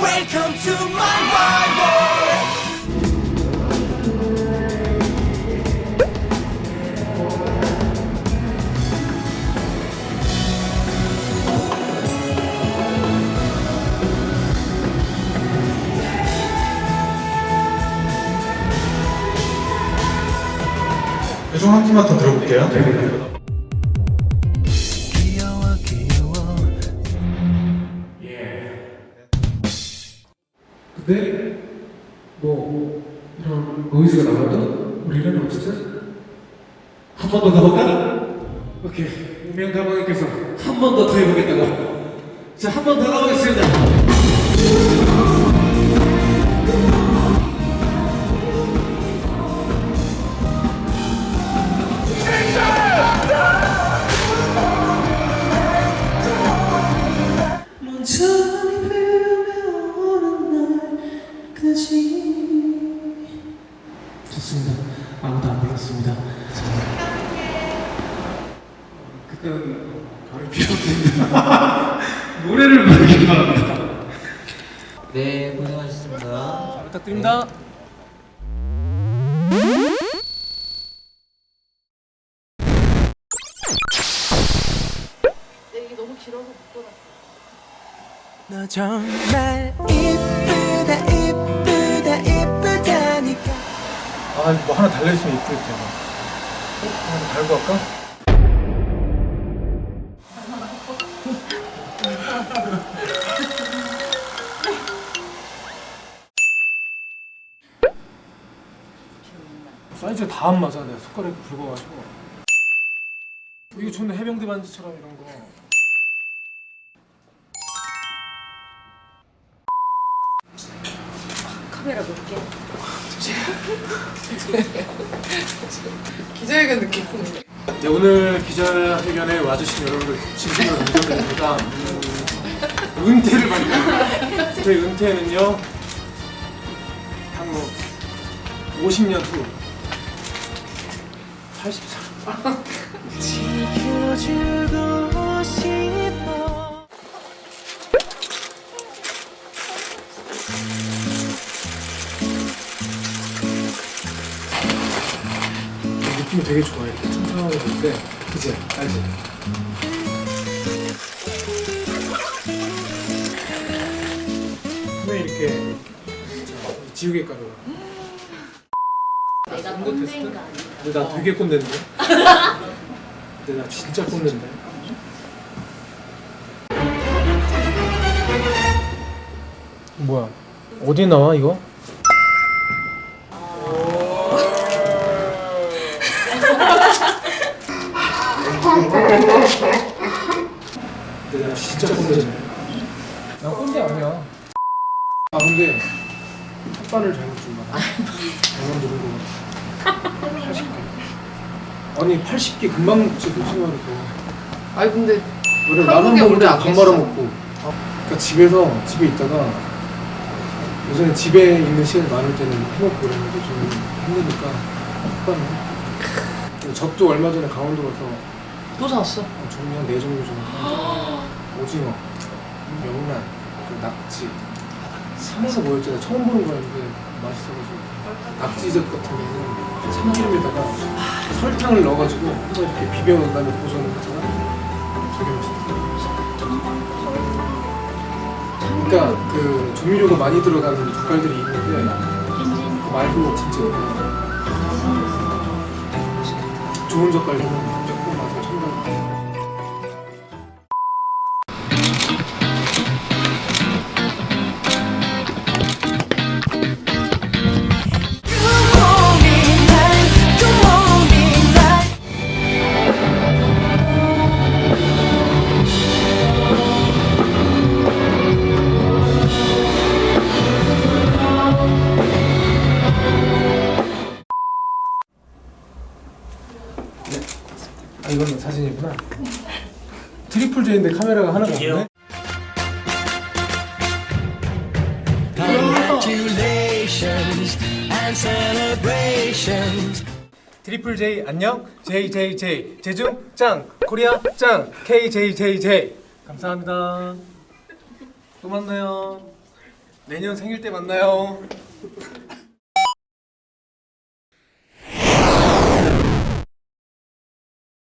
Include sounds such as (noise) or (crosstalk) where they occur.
Welcome to my Bible. 요즘 한 분만 더 들어볼게요. 근데 뭐 이런 노이즈가 나와도 우리는 어쨌든 한 번 더 가볼까? 오케이. 우명 가방님께서 한 번 더 더 해보겠다고. 자 한 번 더 가보겠습니다 불렀습니다. 그때는 필요 없는데 (laughs) 노래를 부르기 바랍니다. 네, 고생하셨습니다. 부탁드립니다. 이게 너무 길어서 못 돌았어. 너 정말 이쁘 아, 뭐 하나 달려있으면 텐데. 어? 하나 달고 할까? 사이즈가 다 안 맞아. 내가 손가락이 굵어가지고. 이거 좋네. 해병대 반지처럼 이런 거. 카메라 몇 개? (laughs) 기자회견 느낌. 네, 오늘 기자회견에 와주신 여러분들 진심으로 감사드립니다. 음, 은퇴를 받는 제 은퇴는요 한뭐 50년 후80 느낌이 되게 좋아 이렇게 천천히 볼때 그치? 알지? 왜 이렇게 진짜 지우개 가루가 내가 꼰대 꼰대인 테스트? 거 아니야? 근데 나 되게 꼰대인데? (laughs) 근데 나 진짜 꼰대인데? 뭐야? 어디 나와 이거? 근데 나 진짜 꼰대인데? 나 꼰대 아니야. 아 근데 혓바늘 잘못 준 거야. 잘못 누른 거. 80개. 아니 80개 금방 먹지 무슨 말이야 아니 근데 너를 한국에 라면 먹을 오래 안 때밥. 말아 먹고 그러니까 집에서 집에 있다가 요새는 집에 있는 시간이 많을 때는 해먹고 그러는데 좀 힘드니까 햇반을 젖도 얼마 전에 강원도 가서 또 사왔어? 어, 종류 한 네 종류 정도. (gasps) 오징어, 명란, 그 낙지. 산에서 모였잖아 처음 보는 거였는데 맛있어가지고. 낙지젓 같은 경우는 참기름에다가 설탕을 넣어가지고 이렇게 비벼 놓은 다음에 보존을 하잖아 되게 맛있다 그러니까 그 조미료가 많이 들어가는 젓갈들이 있는데 그거 말고 진짜 좋은 젓갈들은 이건 사진이구나. 트리플 J인데 카메라가 하나가 없네. Congratulations and celebrations 트리플 J 안녕. JJJ 제중 짱 코리아 짱 KJJJ 감사합니다. 또 만나요. 내년 생일 때 만나요.